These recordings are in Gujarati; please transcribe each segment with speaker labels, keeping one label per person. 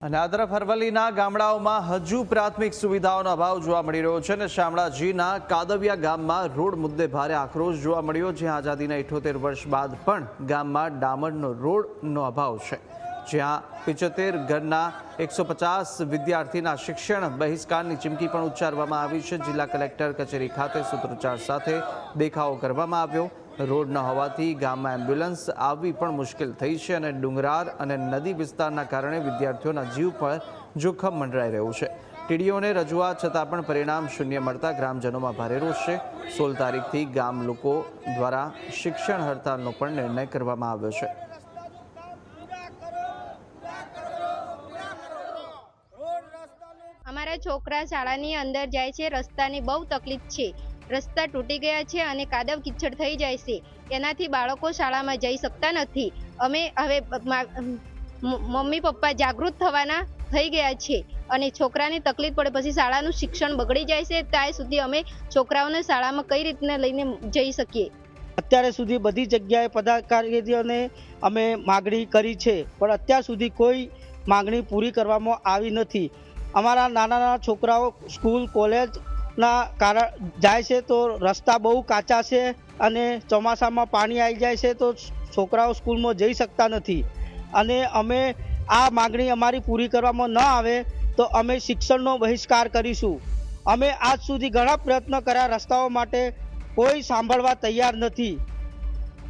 Speaker 1: અને આ તરફ ગામડાઓમાં હજુ પ્રાથમિક સુવિધાઓનો અભાવ જોવા મળી રહ્યો છે અને શામળાજીના કાદવિયા ગામમાં રોડ મુદ્દે ભારે આક્રોશ જોવા મળ્યો, જ્યાં આઝાદીના ઇઠોતેર વર્ષ બાદ પણ ગામમાં ડામરનો રોડનો અભાવ છે. જ્યાં પિચોતેર ઘરના એકસો પચાસ વિદ્યાર્થીના શિક્ષણ બહિષ્કારની ચીમકી પણ ઉચ્ચારવામાં આવી છે. જિલ્લા કલેક્ટર કચેરી ખાતે સૂત્રોચ્ચાર સાથે દેખાવો કરવામાં આવ્યો. રોડ ન હોવાથી ગામમાં એમ્બ્યુલન્સ આવવી પણ મુશ્કેલ થઈ છે અને ડુંગરાર અને નદી વિસ્તારના કારણે વિદ્યાર્થીઓના જીવ પર જોખમ મંડરાઈ રહ્યું છે. ટીડીઓને રજૂઆત છતાં પણ પરિણામ શૂન્ય મળતા ગ્રામજનોમાં ભારે રોષ છે. સોળ તારીખથી ગામ લોકો દ્વારા શિક્ષણ હડતાલનો પણ નિર્ણય કરવામાં આવ્યો છે.
Speaker 2: અમારા છોકરા શાળાની અંદર જાય છે. રસ્તાની બહુ તકલીફ છે. રસ્તા તૂટી ગયા છે અને કાદવ કિચડ થઈ જાય છે. એનાથી બાળકો શાળામાં જઈ શકતા નથી. અમે હવે મમ્મી પપ્પા જાગૃત થવાના થઈ ગયા છે અને છોકરાને તકલીફ પડે પછી શાળાનું શિક્ષણ બગડી જાય છે ત્યાં સુધી અમે છોકરાઓને શાળામાં કઈ રીતના લઈને જઈ શકીએ?
Speaker 3: અત્યારે સુધી બધી જગ્યાએ પદાધિકારીઓને અમે માગણી કરી છે, પણ અત્યાર સુધી કોઈ માગણી પૂરી કરવામાં આવી નથી. અમારા નાના નાના છોકરાઓ સ્કૂલ કોલેજના કારણ જાય છે તો રસ્તા બહુ કાચા છે અને ચોમાસામાં પાણી આવી જાય છે તો છોકરાઓ સ્કૂલમાં જઈ શકતા નથી. અને અમે આ માગણી અમારી પૂરી કરવામાં ન આવે તો અમે શિક્ષણનો બહિષ્કાર કરીશું. અમે આજ સુધી ઘણા પ્રયત્ન કર્યા રસ્તાઓ માટે કોઈ સાંભળવા તૈયાર નથી.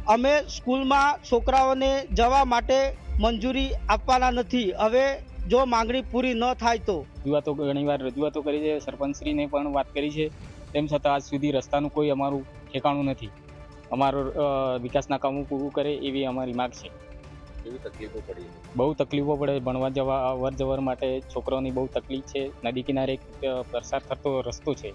Speaker 3: અમે સ્કૂલમાં છોકરાઓને જવા માટે મંજૂરી આપવાના નથી. હવે જો માંગણી પૂરી ન થાય તો?
Speaker 4: રજૂઆતો ઘણીવાર રજૂઆતો કરી છે સરપંચશ્રીને પણ વાત કરી છે. તેમ છતાં આજ સુધી રસ્તાનું કોઈ અમારું ઠેકાણું નથી. અમારો વિકાસના કામો પૂરું કરે એવી અમારી માગ છે.
Speaker 5: તકલીફો પડી
Speaker 4: બહુ તકલીફો પડે. ભણવા જવા અવર જવર માટે છોકરાઓની બહુ તકલીફ છે. નદી કિનારે એક પ્રસાર થતો રસ્તો છે.